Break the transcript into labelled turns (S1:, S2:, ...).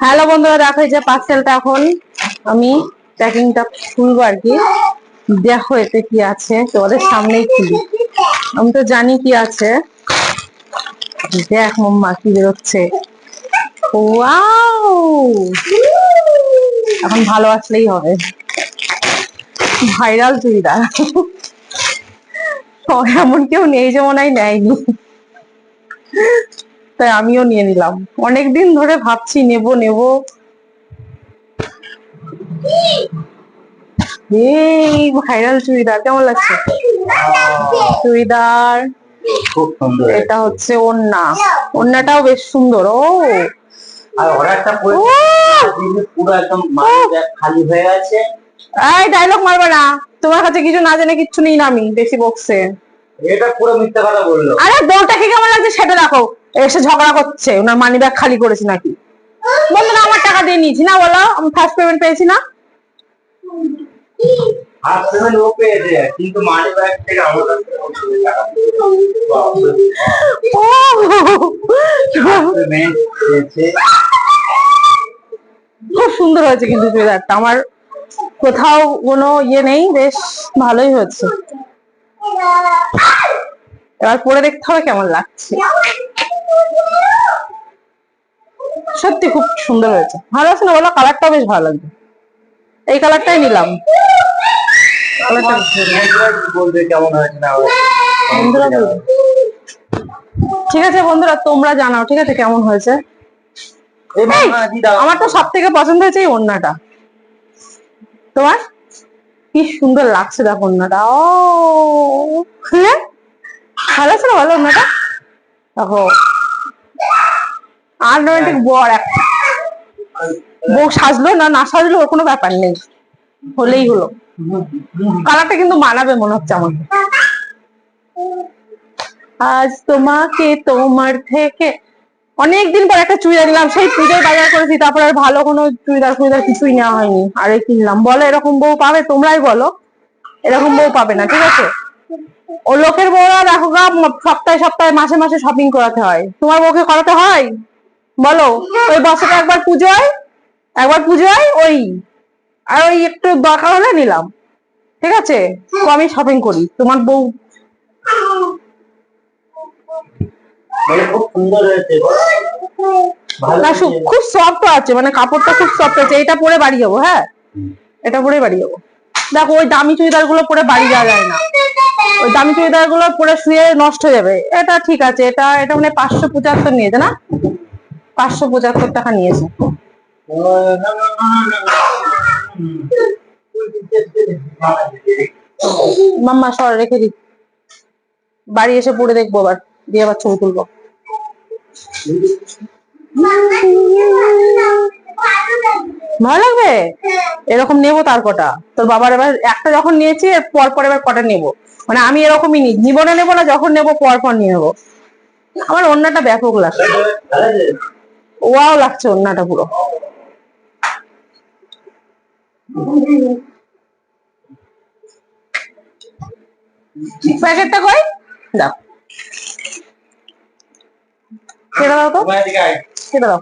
S1: Hello বন্ধুরা, দেখো যে পার্সেলটা এখন আমি প্যাকিংটা খুলবো আর কি। দেখো এতে কি আছে, তোমাদের সামনেই খুলি। আমি তো জানি কি আছে। দেখ মাম্মা কি বেরোচ্ছে। ওয়াও! এখন ভালো আসলেই হবে। ভাইরাল চুড়িদার। এমন কেউ নেই যে মনে হয় নেয়নি। তাই আমিও নিয়ে নিলাম। অনেকদিন ধরে ভাবছি নেব নেব। এই ভাইরাল চুড়িদার কেমন লাগছে? চুড়িদার এটা হচ্ছে ওন্না। ওন্নাটাও বেশ সুন্দর ও।
S2: আর অর্ডারটা করে পুরো একদম খালি হয়ে গেছে
S1: এই ডায়লগ মারবে না। তোমার কাছে কিছু না জেনে কিচ্ছু নেই না আমি বেশি বকছে
S2: এটা পুরো মিথ্যা কথা বলল।
S1: আরে দৌড়টাকে কেমন লাগছে সেটা দেখো। এসে ঝগড়া করছে ওনার মানি ব্যাগ খালি করেছি নাকি। বন্ধুরা আমার টাকা দিয়ে নিয়েছি। না বলো আমি ফার্স্ট পেমেন্ট পেয়েছি না।
S2: পেমেন্ট ও পেয়েছে কিন্তু মানি ব্যাগ থেকে আমার।
S1: খুব সুন্দর হয়েছে কিন্তু চুড়িদারটা। আমার কোথাও কোনো ইয়ে নেই বেশ ভালোই হয়েছে। এবার পরে দেখতে হবে কেমন লাগছে। সত্যি খুব সুন্দর হয়েছে। ভালো আছে না? বলো কালারটা বেশ ভালো লাগছে। এই কালারটাই নিলাম। ঠিক আছে বন্ধুরা তোমরা জানাও ঠিক আছে কেমন হয়েছে। আমার তো সব থেকে পছন্দ হয়েছে এই ওড়নাটা। তোমার? কি সুন্দর লাগছে দেখো ওড়নাটা। ও হ্যাঁ ভালো না ভালো আর রোমান্টিক বর বউ সাজলো না না সাজলো ওর কোনো ব্যাপার নেই। হলেই হলো। কালারটা কিন্তু মানাবে মনে হচ্ছে আমাকে আজ তোমাকে তোমার থেকে অনেকদিন পর একটা চুড়িদার নিলাম সেই পুজোয় বাজার করেছি, তারপর আর ভালো কোনো চুড়িদার ফুড়িদার কিছুই নেওয়া হয়নি। আরে কিনলাম। বলো, এরকম বউ পাবে, তোমরাই বলো। এরকম বউ পাবে না, ঠিক আছে? ও লোকের বউরা দেখো গা সপ্তাহে সপ্তাহে মাসে মাসে শপিং করাতে হয়। তোমার বউকে করাতে হয়? বলো ওই বছরে একবার পুজোয় একবার পুজোয় ওই। আর ওই একটু দরকার হলে নিলাম। ঠিক আছে? কমই শপিং করি। তোমার বউ
S2: ভালো
S1: না খুব সফট আছে। মানে কাপড়টা খুব সফট আছে। এটা পরে বাড়ি যাব হ্যাঁ? এটা পরে বাড়ি যাব। দেখো ওই দামি চুড়িদারগুলো পরে বাড়ি যাওয়া যায় না। ওই দামি চুড়িদারগুলো পরে শুয়ে নষ্ট হয়ে যাবে। এটা ঠিক আছে, এটা এটা মানে পাঁচশো পঁচাত্তর নিয়েছে না? পাঁচশো পঁচাত্তর টাকা নিয়েছে। মাম্মা, সর, রেখে দি বাড়ি এসে পরে দেখব আবার, দিয়ে আবার ছবি তুলবো। ভালো লাগবে? এরকম নেব তার কটা। তোর বাবার এবার একটা যখন নিয়েছি পর পর এবার কটা নেব? মানে আমি এরকমই নি জীবনে নেব না যখন নেব পর পর নিয়ে নেব। আমার অন্যটা ব্যাপক লাগছে। ওয়াও লাগছে অন্যটা পুরো। প্যাকেটটা কই? দাও। কেটে দাও তো। কেটে দাও।